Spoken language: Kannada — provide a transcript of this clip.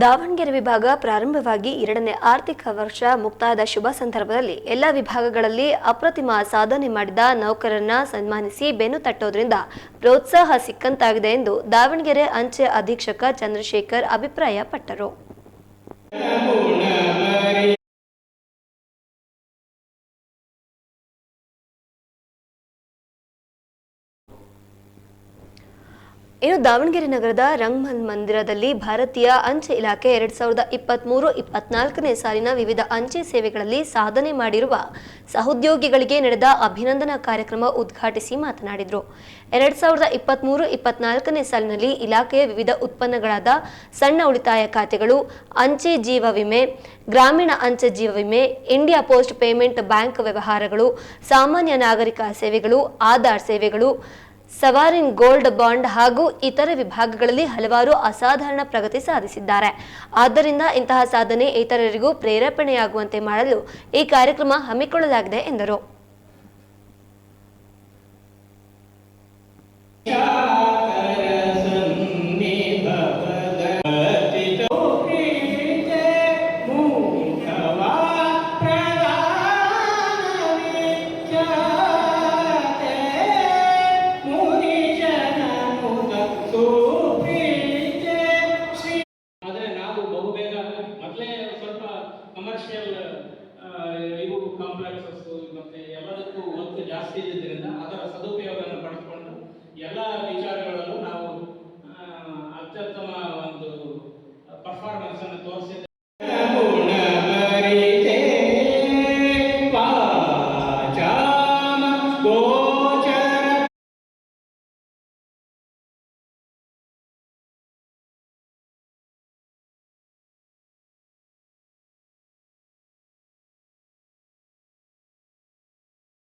ದಾವಣಗೆರೆ ವಿಭಾಗ ಪ್ರಾರಂಭವಾಗಿ ಎರಡನೇ ಆರ್ಥಿಕ ವರ್ಷ ಮುಕ್ತಾಯದ ಶುಭ ಸಂದರ್ಭದಲ್ಲಿ ಎಲ್ಲ ವಿಭಾಗಗಳಲ್ಲಿ ಅಪ್ರತಿಮ ಸಾಧನೆ ಮಾಡಿದ ನೌಕರರನ್ನ ಸನ್ಮಾನಿಸಿ ಬೆನ್ನು ತಟ್ಟೋದ್ರಿಂದ ಪ್ರೋತ್ಸಾಹ ಸಿಕ್ಕಂತಾಗಿದೆ ಎಂದು ದಾವಣಗೆರೆ ಅಂಚೆ ಅಧೀಕ್ಷಕ ಚಂದ್ರಶೇಖರ್ ಅಭಿಪ್ರಾಯಪಟ್ಟರು. ಇನ್ನು ದಾವಣಗೆರೆ ನಗರದ ರಂಗಮಹಲ್ ಮಂದಿರದಲ್ಲಿ ಭಾರತೀಯ ಅಂಚೆ ಇಲಾಖೆ ಎರಡ್ ಸಾವಿರದ ಇಪ್ಪತ್ತ್ಮೂರು ಇಪ್ಪತ್ನಾಲ್ಕನೇ ಸಾಲಿನ ವಿವಿಧ ಅಂಚೆ ಸೇವೆಗಳಲ್ಲಿ ಸಾಧನೆ ಮಾಡಿರುವ ಸಹೋದ್ಯೋಗಿಗಳಿಗೆ ನಡೆದ ಅಭಿನಂದನಾ ಕಾರ್ಯಕ್ರಮ ಉದ್ಘಾಟಿಸಿ ಮಾತನಾಡಿದರು. ಎರಡ್ ಸಾವಿರದ ಇಪ್ಪತ್ತ್ಮೂರು ಇಪ್ಪತ್ನಾಲ್ಕನೇ ಸಾಲಿನಲ್ಲಿ ಇಲಾಖೆಯ ವಿವಿಧ ಉತ್ಪನ್ನಗಳಾದ ಸಣ್ಣ ಉಳಿತಾಯ ಖಾತೆಗಳು, ಅಂಚೆ ಜೀವ ವಿಮೆ, ಗ್ರಾಮೀಣ ಅಂಚೆ ಜೀವ ವಿಮೆ, ಇಂಡಿಯಾ ಪೋಸ್ಟ್ ಪೇಮೆಂಟ್ ಬ್ಯಾಂಕ್ ವ್ಯವಹಾರಗಳು, ಸಾಮಾನ್ಯ ನಾಗರಿಕ ಸೇವೆಗಳು, ಆಧಾರ್ ಸೇವೆಗಳು ಸವಾರಿನ್ ಗೋಲ್ಡ್ ಬಾಂಡ್ ಹಾಗೂ ಇತರ ವಿಭಾಗಗಳಲ್ಲಿ ಹಲವಾರು ಅಸಾಧಾರಣ ಪ್ರಗತಿ ಸಾಧಿಸಿದ್ದಾರೆ. ಆದ್ದರಿಂದ ಇಂತಹ ಸಾಧನೆ ಇತರರಿಗೂ ಪ್ರೇರೇಪಣೆಯಾಗುವಂತೆ ಮಾಡಲು ಈ ಕಾರ್ಯಕ್ರಮ ಹಮ್ಮಿಕೊಳ್ಳಲಾಗಿದೆ ಎಂದರು. ಮೊದಲೇ ಸ್ವಲ್ಪ ಕಮರ್ಷಿಯಲ್ ಇವು ಕಾಂಪ್ಲೆಕ್ಸಸ್ ಮತ್ತೆ ಎಲ್ಲದಕ್ಕೂ ಒತ್ತು ಜಾಸ್ತಿ ಇದ್ದಿದ್ದರಿಂದ